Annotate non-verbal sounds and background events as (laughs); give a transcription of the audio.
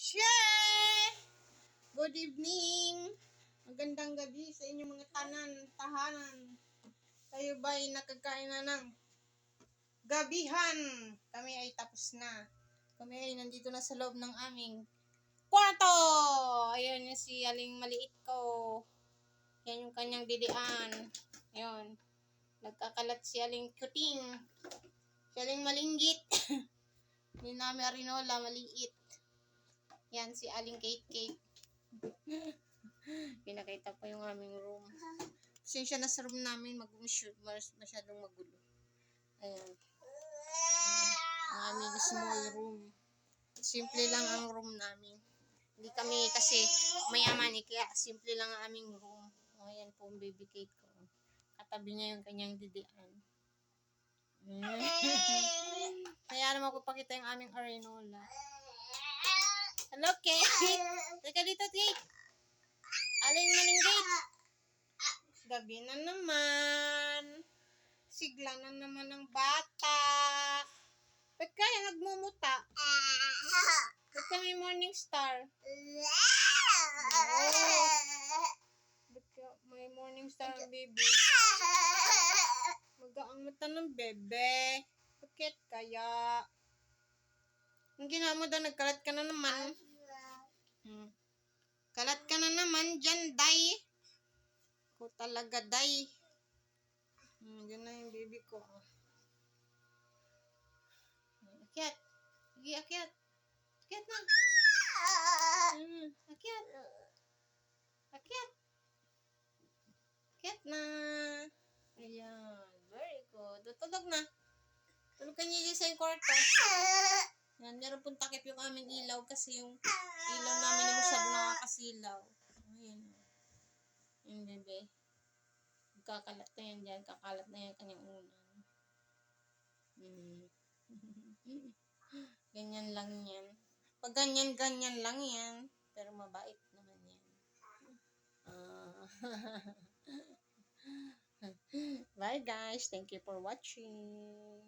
Share! Good evening! Magandang gabi sa inyong mga tanan, tahanan. Kayo ba'y nakakain na ng gabihan? Kami ay tapos na. Kami ay nandito na sa loob ng aming kwarto! Ayan yung si Aling Maliit ko. Yan yung kanyang didian. Ayun. Nagkakalat si Aling Kuting. Si Aling Malinggit. (coughs) Hindi namin Arinola, maliit. Yan, si Aling Kate Kate. (laughs) Pinakita pa yung aming room. Pasensya na sa room namin, mag mas masyadong magulo. Ayan. Ang aming small room. Simple lang ang room namin. Hindi kami kasi mayaman eh, kaya simple lang ang aming room. O, ayan po ang baby cake ko. Katabi niya yung kanyang didian. Mm. (laughs) Kaya naman ko pakita yung aming arenola. Hello, Kate. (laughs) Teka dito, Kate. Aling maling Kate. Gabi na naman. Sigla na naman ng bata. Ba't kaya nagmumuta? Ba't ka may morning star? (laughs) Ba't ka may morning star ang baby? Magaang mata ng bebe. Bakit kaya? Ang ginawa mo daw, nagkalat ka na naman. Hmm. Kalat ka na naman dyan, day. Ko talaga, day. Hmm, yun na yung baby ko. Hmm, Akyat. Sige, akyat. Akyat na. Hmm, akyat. Akyat. Akyat na. Ayan. Very good. Tutulog na. Tulog ka niya sa kwarto. Yan, meron pong takip yung aming ilaw kasi yung ilaw namin ay masyado nakakasilaw. Ayan. Yung bebe. Kakalat na yan dyan. Kakalat na yan kanyang unan. Hmm. (laughs) ganyan lang yan. Pag ganyan, ganyan lang yan. Pero mabait naman yan. Ah. (laughs) Bye guys. Thank you for watching.